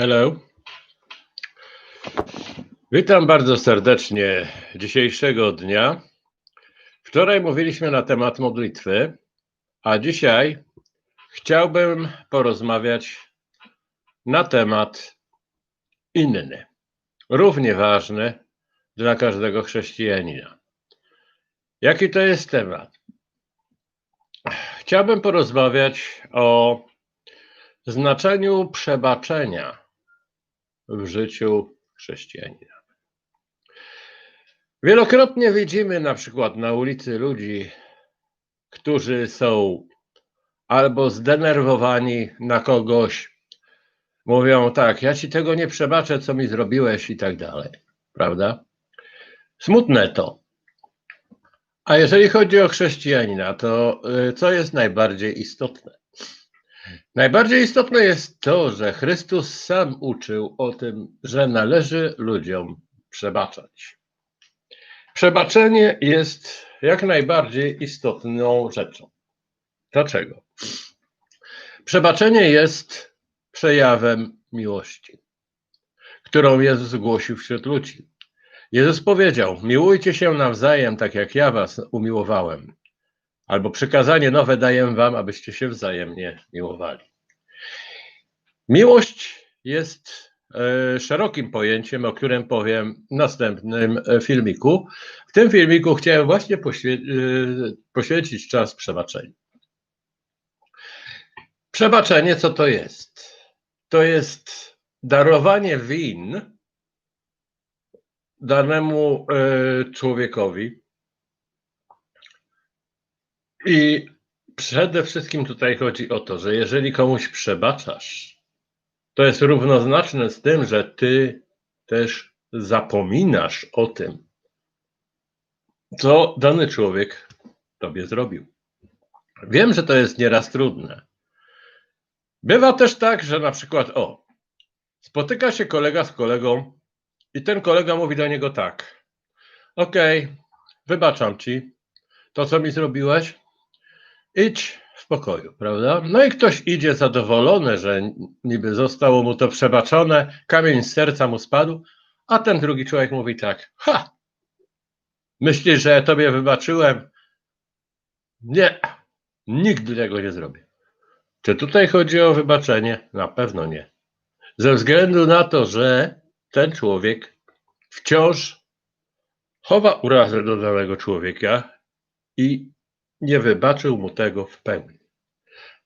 Hello. Witam bardzo serdecznie dzisiejszego dnia. Wczoraj mówiliśmy na temat modlitwy, a dzisiaj chciałbym porozmawiać na temat inny, równie ważny dla każdego chrześcijanina. Jaki to jest temat? Chciałbym porozmawiać o znaczeniu przebaczenia w życiu chrześcijanina. Wielokrotnie widzimy na przykład na ulicy ludzi, którzy są albo zdenerwowani na kogoś, mówią tak, ja ci tego nie przebaczę, co mi zrobiłeś i tak dalej, prawda? Smutne to. A jeżeli chodzi o chrześcijanina, to y, co jest najbardziej istotne? Najbardziej istotne jest to, że Chrystus sam uczył o tym, że należy ludziom przebaczać. Przebaczenie jest jak najbardziej istotną rzeczą. Dlaczego? Przebaczenie jest przejawem miłości, którą Jezus głosił wśród ludzi. Jezus powiedział: Miłujcie się nawzajem, tak jak ja was umiłowałem. Albo przykazanie nowe daję wam, abyście się wzajemnie miłowali. Miłość jest e, szerokim pojęciem, o którym powiem w następnym e, filmiku. W tym filmiku chciałem właśnie e, poświęcić czas przebaczeniu. Przebaczenie, co to jest? To jest darowanie win danemu człowiekowi. I przede wszystkim tutaj chodzi o to, że jeżeli komuś przebaczasz, to jest równoznaczne z tym, że ty też zapominasz o tym, co dany człowiek tobie zrobił. Wiem, że to jest nieraz trudne. Bywa też tak, że na przykład, o, spotyka się kolega z kolegą i ten kolega mówi do niego tak: Okej, okay, wybaczam ci to, co mi zrobiłeś, idź w pokoju, prawda? No i ktoś idzie zadowolony, że niby zostało mu to przebaczone, kamień z serca mu spadł, a ten drugi człowiek mówi tak: Ha! Myślisz, że tobie wybaczyłem? Nie, nigdy tego nie zrobię. Czy tutaj chodzi o wybaczenie? Na pewno nie. Ze względu na to, że ten człowiek wciąż chowa urazę do danego człowieka i nie wybaczył mu tego w pełni.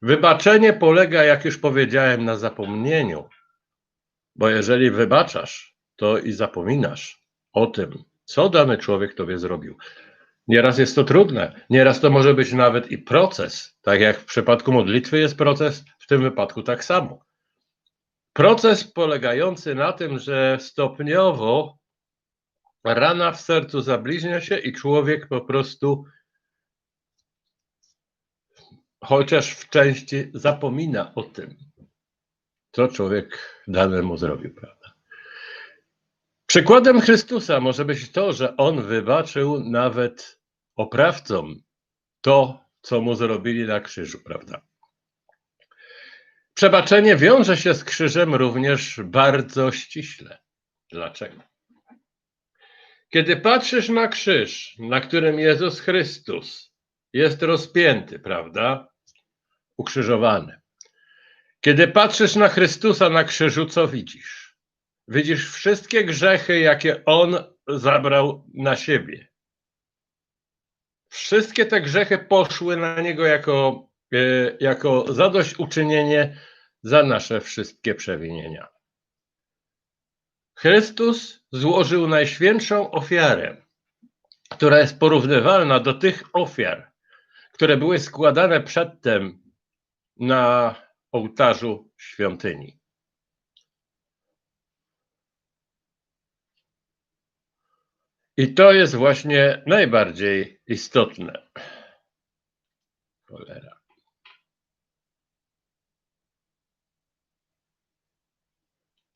Wybaczenie polega, jak już powiedziałem, na zapomnieniu, bo jeżeli wybaczasz, to i zapominasz o tym, co dany człowiek tobie zrobił. Nieraz jest to trudne, nieraz to może być nawet i proces. Tak jak w przypadku modlitwy jest proces, w tym wypadku tak samo. Proces polegający na tym, że stopniowo rana w sercu zabliźnia się i człowiek po prostu chociaż w części zapomina o tym, co człowiek danemu zrobił, prawda? Przykładem Chrystusa może być to, że on wybaczył nawet oprawcom to, co mu zrobili na krzyżu, prawda? Przebaczenie wiąże się z krzyżem również bardzo ściśle. Dlaczego? Kiedy patrzysz na krzyż, na którym Jezus Chrystus jest rozpięty, prawda? Ukrzyżowany. Kiedy patrzysz na Chrystusa na krzyżu, co widzisz? Widzisz wszystkie grzechy, jakie On zabrał na siebie. Wszystkie te grzechy poszły na Niego jako, e, jako zadośćuczynienie za nasze wszystkie przewinienia. Chrystus złożył najświętszą ofiarę, która jest porównywalna do tych ofiar, które były składane przedtem na ołtarzu świątyni. I to jest właśnie najbardziej istotne. Cholera.